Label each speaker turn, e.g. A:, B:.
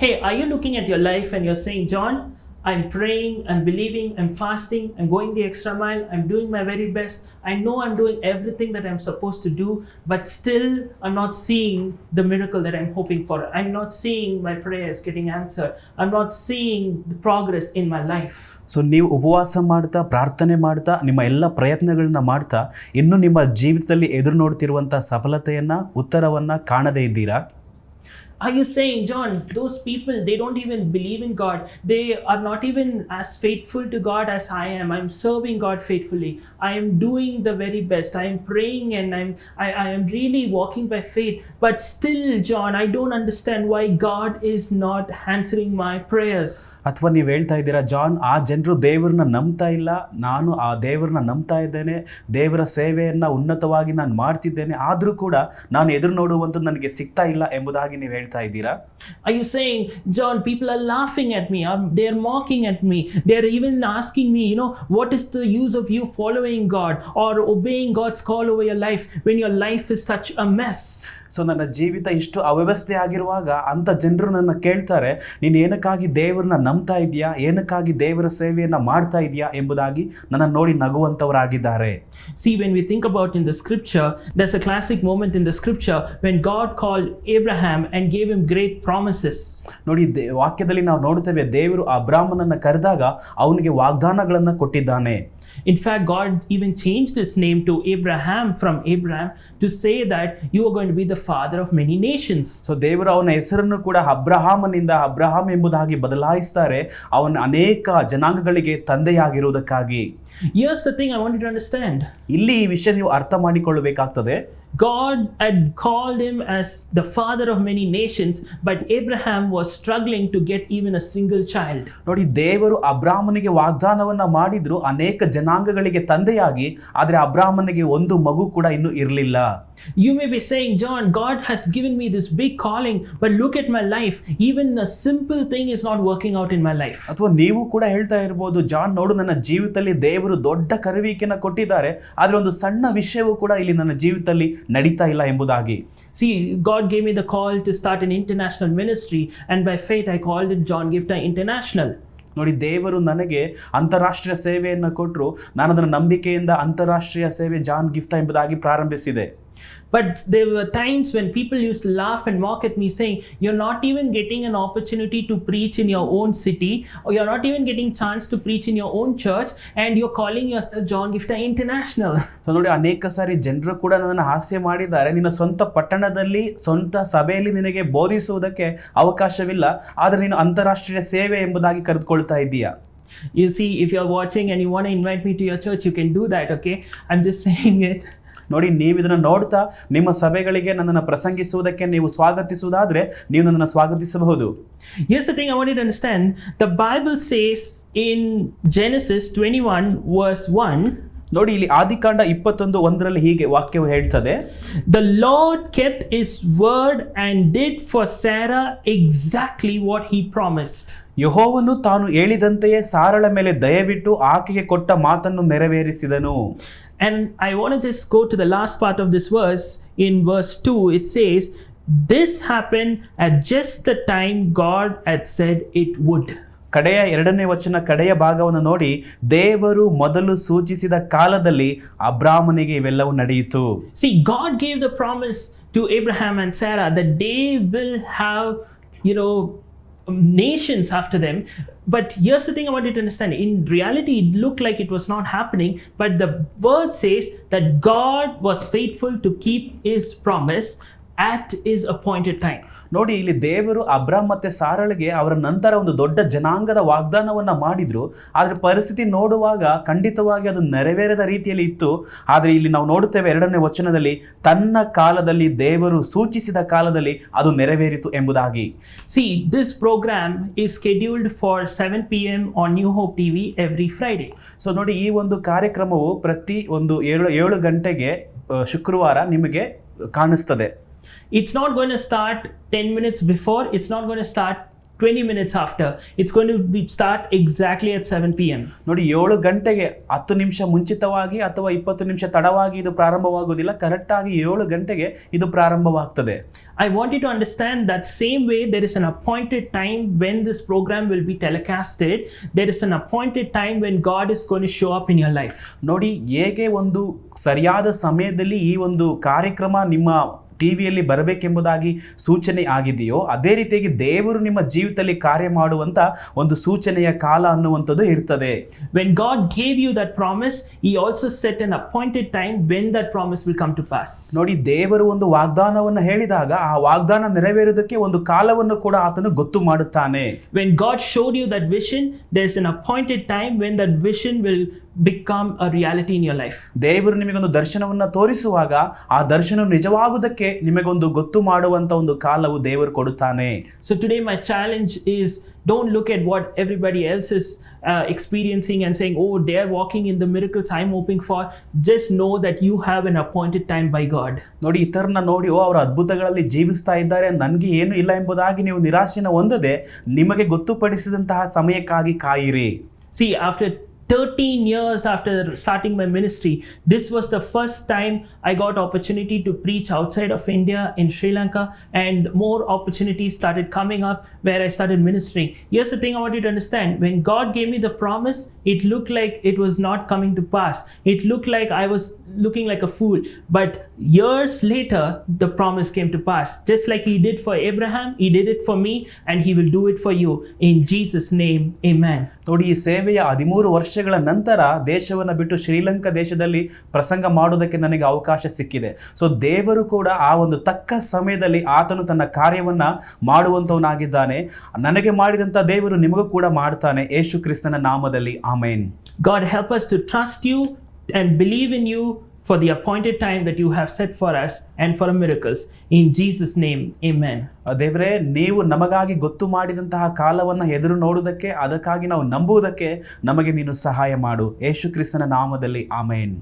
A: Hey, are you looking at your life and you're saying, John, I'm praying, I'm believing, I'm fasting, I'm going the extra mile, I'm doing my very best. I know I'm doing everything that I'm supposed to do, but still I'm not seeing the miracle that I'm hoping for. I'm not seeing my prayers getting answered. I'm not seeing the progress in my life.
B: So ನೀವು ಉಪವಾಸ ಮಾಡ್ತಾ ಪ್ರಾರ್ಥನೆ ಮಾಡ್ತಾ ನಿಮ್ಮ ಎಲ್ಲ ಪ್ರಯತ್ನಗಳನ್ನ ಮಾಡ್ತಾ ಇನ್ನೂ ನಿಮ್ಮ ಜೀವಿತದಲ್ಲಿ ಎದುರು ನೋಡ್ತಿರುವಂಥ ಸಫಲತೆಯನ್ನು ಉತ್ತರವನ್ನು ಕಾಣದೇ ಇದ್ದೀರಾ
A: Are you saying, John, those people, they don't even believe in God. They are not even as faithful to God as I am. I'm serving God faithfully. I am doing the very best. I am praying and I'm I, I am really walking by faith. But still, John, I don't understand why God is not answering my prayers.
B: ಅಥವಾ ನೀವು ಹೇಳ್ತಾ ಇದ್ದೀರಾ John ಆ ಜನರು ದೇವರನ್ನ ನಂಬ್ತಾ ಇಲ್ಲ ನಾನು ಆ ದೇವರನ್ನ ನಂಬ್ತಾ ಇದ್ದೇನೆ ದೇವರ ಸೇವೆಯನ್ನು ಉನ್ನತವಾಗಿ ನಾನು ಮಾಡ್ತಿದ್ದೇನೆ ಆದರೂ ಕೂಡ ನಾನು ಎದುರು ನೋಡುವಂಥದ್ದು ನನಗೆ ಸಿಗ್ತಾ ಇಲ್ಲ ಎಂಬುದಾಗಿ ನೀವು ಹೇಳ್ತಾ ಇದ್ದೀರಾ
A: Are you saying, John, people are laughing at me, or they're mocking at me, they're even asking me, you know, what is the use of you following God or obeying God's call over your life when your life is such a mess?
B: So ನನ್ನ ಜೀವಿತ ಇಷ್ಟು ಅವ್ಯವಸ್ಥೆ ಆಗಿರುವಾಗ ಅಂಥ ಜನರು ನನ್ನ ಕೇಳ್ತಾರೆ ನೀನು ಏನಕ್ಕಾಗಿ ದೇವರನ್ನ ನಂಬ್ತಾ ಇದೆಯಾ ಏನಕ್ಕಾಗಿ ದೇವರ ಸೇವೆಯನ್ನು ಮಾಡ್ತಾ ಇದೆಯಾ ಎಂಬುದಾಗಿ ನನ್ನ ನೋಡಿ ನಗುವಂಥವರಾಗಿದ್ದಾರೆ.
A: See when we think about in the scripture thus a classic moment in the scripture when God call Abraham and gave him great promises
B: ನೋಡಿ ವಾಕ್ಯದಲ್ಲಿ ನಾವು ನೋಡ್ತೇವೆ ದೇವರು ಅಬ್ರಾಹ್ಮನನ್ನು ಕರೆದಾಗ ಅವನಿಗೆ ವಾಗ್ದಾನಗಳನ್ನು ಕೊಟ್ಟಿದ್ದಾನೆ.
A: In fact, God even changed his name to Abraham from Abraham to say that you are going to be the father of many nations.
B: So ದೇವರು ಅವನ ಹೆಸರನ್ನು ಕೂಡ ಅಬ್ರಹಾಮನಿಂದ ಅಬ್ರಹಾಂ ಎಂಬುದಾಗಿ ಬದಲಾಯಿಸ್ತಾರೆ ಅವನ ಅನೇಕ ಜನಾಂಗಗಳಿಗೆ ತಂದೆಯಾಗಿರುವುದಕ್ಕಾಗಿ
A: Here's the thing I want you to understand
B: ಇಲ್ಲಿ ಈ ವಿಷಯ ನೀವು ಅರ್ಥ ಮಾಡಿಕೊಳ್ಳಬೇಕಾಗ್ತದೆ
A: God had called him as the father of many nations, but Abraham was struggling to get even a single child.
B: ನೋಡಿ ದೇವರು ಅಬ್ರಾಹ್ಮನಿಗೆ ವಾಗ್ದಾನವನ್ನ ಮಾಡಿದ್ರು ಅನೇಕ ಜನಾಂಗಗಳಿಗೆ ತಂದೆಯಾಗಿ ಆದರೆ ಅಬ್ರಾಹ್ಮನಿಗೆ ಒಂದು ಮಗು ಕೂಡ ಇನ್ನೂ ಇರಲಿಲ್ಲ
A: You may be saying, John, God has given me this big calling, but look at my life. Even a simple thing is not working out in my life.
B: ಅಥವಾ ನೀವು ಕೂಡ ಹೇಳ್ತಾ ಇರಬಹುದು ಜಾನ್ ನೋಡು ನನ್ನ ಜೀವಿತದಲ್ಲಿ ದೇವರು ದೊಡ್ಡ ಕರುವಿಕೆನ ಕೊಟ್ಟಿದ್ದಾರೆ ಆದರೆ ಒಂದು ಸಣ್ಣ ವಿಷಯವೂ ಕೂಡ ಇಲ್ಲಿ ನನ್ನ ಜೀವಿತದಲ್ಲಿ ನಡೀತಾ ಇಲ್ಲ ಎಂಬುದಾಗಿ.
A: See, God gave me the call to start an international ministry, and by faith I called it John gift international
B: ನೋಡಿ ದೇವರು ನನಗೆ ಅಂತಾರಾಷ್ಟ್ರೀಯ ಸೇವೆಯನ್ನು ಕೊಟ್ಟರು ನಾನು ಅದನ್ನು ನಂಬಿಕೆಯಿಂದ ಅಂತಾರಾಷ್ಟ್ರೀಯ ಸೇವೆ ಜಾನ್ ಗಿಫ್ತ ಎಂಬುದಾಗಿ ಪ್ರಾರಂಭಿಸಿದೆ.
A: But there were times when people used to laugh and mock at me, saying, You're not even getting an opportunity to preach in your own city, or you're not even getting chance to preach in your own church, and you're calling yourself John Gifter International.
B: So ನೋಡಿ ಅನೇಕ ಸಾರಿ ಜನರು ಕೂಡ ನನ್ನನ್ನು ಹಾಸ್ಯ ಮಾಡಿದ್ದಾರೆ ನಿನ್ನ ಸ್ವಂತ ಪಟ್ಟಣದಲ್ಲಿ ಸ್ವಂತ ಸಭೆಯಲ್ಲಿ ನಿನಗೆ ಬೋಧಿಸುವುದಕ್ಕೆ ಅವಕಾಶವಿಲ್ಲ ಆದರೆ ನೀನು ಅಂತಾರಾಷ್ಟ್ರೀಯ ಸೇವೆ ಎಂಬುದಾಗಿ ಕರೆದುಕೊಳ್ತಾ ಇದ್ದೀಯಾ
A: You see, if you're watching and you want to invite me to your church, you can do that, okay? I'm just saying it.
B: ನೋಡಿ ನೀವು ಇದನ್ನು ನೋಡ್ತಾ ನಿಮ್ಮ ಸಭೆಗಳಿಗೆ ನನ್ನನ್ನು ಪ್ರಸಂಗಿಸುವುದಕ್ಕೆ ನೀವು ಸ್ವಾಗತಿಸುವುದಾದರೆ ನೀವು ನನ್ನನ್ನು ಸ್ವಾಗತಿಸಬಹುದು.
A: Here's the thing I want you to understand. The Bible says in Genesis 21, verse 1,
B: ನೋಡಿ ಇಲ್ಲಿ ಆದಿಕಾಂಡ ಇಪ್ಪತ್ತೊಂದು ಒಂದರಲ್ಲಿ ಹೀಗೆ ವಾಕ್ಯವು ಹೇಳ್ತದೆ.
A: The Lord kept his word and did for Sarah exactly what he promised
B: ಯಹೋವನು ತಾನು ಹೇಳಿದಂತೆಯೇ ಸಾರಳ ಮೇಲೆ ದಯವಿಟ್ಟು ಆಕೆಗೆ ಕೊಟ್ಟ ಮಾತನ್ನು ನೆರವೇರಿಸಿದನು.
A: And I want to just go to the last part of this verse. In verse 2, it says, This happened at just the time God had said it would.
B: ಕಡೆಯ ಎರಡನೇ ವಚನ ಕಡೆಯ ಭಾಗವನ್ನು ನೋಡಿ ದೇವರು ಮೊದಲು ಸೂಚಿಸಿದ ಕಾಲದಲ್ಲಿ ಅಬ್ರಾಹ್ಮನಿಗೆ ಇವೆಲ್ಲವೂ ನಡೆಯಿತು
A: See, God gave the promise to Abraham and Sarah that they will have, you know, nations after them. But here's the thing I want you to understand. In reality, it looked like it was not happening, but the word says that God was faithful to keep his promise at his appointed time
B: ನೋಡಿ ಇಲ್ಲಿ ದೇವರು ಅಬ್ರಾಮ್ ಮತ್ತು ಸಾರಳಿಗೆ ಅವರ ನಂತರ ಒಂದು ದೊಡ್ಡ ಜನಾಂಗದ ವಾಗ್ದಾನವನ್ನು ಮಾಡಿದರು ಆದ್ರೆ ಪರಿಸ್ಥಿತಿ ನೋಡುವಾಗ ಖಂಡಿತವಾಗಿ ಅದು ನೆರವೇರದ ರೀತಿಯಲ್ಲಿ ಇತ್ತು ಆದರೆ ಇಲ್ಲಿ ನಾವು ನೋಡುತ್ತೇವೆ ಎರಡನೇ ವಚನದಲ್ಲಿ ತನ್ನ ಕಾಲದಲ್ಲಿ ದೇವರು ಸೂಚಿಸಿದ ಕಾಲದಲ್ಲಿ ಅದು ನೆರವೇರಿತು ಎಂಬುದಾಗಿ
A: See, this program is scheduled for 7 p.m. on New Hope TV every Friday.
B: So ನೋಡಿ ಈ ಒಂದು ಕಾರ್ಯಕ್ರಮವು ಪ್ರತಿ ಒಂದು ಏಳು ಏಳು ಗಂಟೆಗೆ ಶುಕ್ರವಾರ ನಿಮಗೆ ಕಾಣಿಸ್ತದೆ
A: It's not going to start 10 minutes before, it's not going to start 20 minutes after. It's going to be, start exactly at 7 p.m.
B: ನೋಡಿ ಏಳು ಗಂಟೆಗೆ ಹತ್ತು ನಿಮಿಷ ಮುಂಚಿತವಾಗಿ ಅಥವಾ ಇಪ್ಪತ್ತು ನಿಮಿಷ ತಡವಾಗಿ ಇದು ಪ್ರಾರಂಭವಾಗುವುದಿಲ್ಲ ಕರೆಕ್ಟಾಗಿ ಏಳು ಗಂಟೆಗೆ ಇದು ಪ್ರಾರಂಭವಾಗ್ತದೆ
A: I want you to understand that same way there is an appointed time when this program will be telecasted, there is an appointed time when God is going to show up in your life.
B: ನೋಡಿ ಹೇಗೆ ಒಂದು ಸರಿಯಾದ ಸಮಯದಲ್ಲಿ ಈ ಒಂದು ಕಾರ್ಯಕ್ರಮ ನಿಮ್ಮ ಟಿವಿಯಲ್ಲಿ ಬರಬೇಕೆಂಬುದಾಗಿ ಸೂಚನೆ ಆಗಿದೆಯೋ ಅದೇ ರೀತಿಯಾಗಿ ದೇವರು ನಿಮ್ಮ ಜೀವಿತದಲ್ಲಿ ಕಾರ್ಯ ಮಾಡುವಂತ ಒಂದು ಸೂಚನೆಯ ಕಾಲ ಅನ್ನುವಂಥದ್ದು ಇರ್ತದೆ.
A: When God gave you that promise he also set an appointed time when that promise will come to pass
B: ನೋಡಿ ದೇವರು ಒಂದು ವಾಗ್ದಾನವನ್ನು ಹೇಳಿದಾಗ ಆ ವಾಗ್ದಾನ ನೆರವೇರುವುದಕ್ಕೆ ಒಂದು ಕಾಲವನ್ನು ಕೂಡ ಆತನು ಗೊತ್ತು ಮಾಡುತ್ತಾನೆ.
A: When God showed you that vision there is an appointed time when that vision will become a reality in your life.
B: ದೇವರು ನಿಮಗೊಂದು ದರ್ಶನವನ್ನು ತೋರಿಸುವಾಗ ಆ ದರ್ಶನ ನಿಜವಾಗುವುದಕ್ಕೆ ನಿಮಗೊಂದು ಗೊತ್ತು ಮಾಡುವಂತ ಒಂದು ಕಾಲವು ದೇವರು ಕೊಡುತ್ತಾನೆ
A: So today, my challenge is don't look at what everybody else is uh, experiencing and saying, oh, they're walking in the miracles I'm hoping for. Just know that you have an appointed time by God.
B: ನೋಡಿ ಇತರನ್ನ ನೋಡಿ ಓ ಅವರ ಅದ್ಭುತಗಳಲ್ಲಿ ಜೀವಿಸ್ತಾ ಇದ್ದಾರೆ ನನಗೆ illa ಇಲ್ಲ ಎಂಬುದಾಗಿ ನೀವು ನಿರಾಶೆನ ಹೊಂದದೆ ನಿಮಗೆ ಗೊತ್ತುಪಡಿಸಿದಂತಹ ಸಮಯಕ್ಕಾಗಿ ಕಾಯಿರಿ
A: See, after 13 years after starting my ministry, this was the first time I got opportunity to preach outside of India in Sri Lanka, and more opportunities started coming up where I started ministering. Here's the thing I want you to understand: when God gave me the promise, it looked like it was not coming to pass. It looked like I was looking like a fool. But years later, the promise came to pass. Just like He did for Abraham, He did it for me, and He will do it for you. In Jesus' name, Amen.
B: ನೋಡಿ ಈ ಸೇವೆಯ ಹದಿಮೂರು ವರ್ಷಗಳ ನಂತರ ದೇಶವನ್ನು ಬಿಟ್ಟು ಶ್ರೀಲಂಕಾ ದೇಶದಲ್ಲಿ ಪ್ರಸಂಗ ಮಾಡೋದಕ್ಕೆ ನನಗೆ ಅವಕಾಶ ಸಿಕ್ಕಿದೆ. ಸೊ ದೇವರು ಕೂಡ ಆ ಒಂದು ತಕ್ಕ ಸಮಯದಲ್ಲಿ ಆತನು ತನ್ನ ಕಾರ್ಯವನ್ನ ಮಾಡುವಂಥವನಾಗಿದ್ದಾನೆ ನನಗೆ ಮಾಡಿದಂಥ ದೇವರು ನಿಮಗೂ ಕೂಡ ಮಾಡ್ತಾನೆ. ಯೇಸು ಕ್ರಿಸ್ತನ ನಾಮದಲ್ಲಿ. ಆಮೇನ್.
A: God, help us to trust you and believe in you for the appointed time that you have set for us and for miracles. In Jesus' name, amen.
B: ದೇವರೇ ನೀವು ನಮಗಾಗಿ ಗೊತ್ತು ಮಾಡಿದಂತಹ ಕಾಲವನ್ನು ಎದುರು ನೋಡುವುದಕ್ಕೆ ಅದಕ್ಕಾಗಿ ನಾವು ನಂಬುವುದಕ್ಕೆ ನಮಗೆ ನೀನು ಸಹಾಯ ಮಾಡು ಯೇಸು ಕ್ರಿಸ್ತನ ನಾಮದಲ್ಲಿ ಆಮೇನ್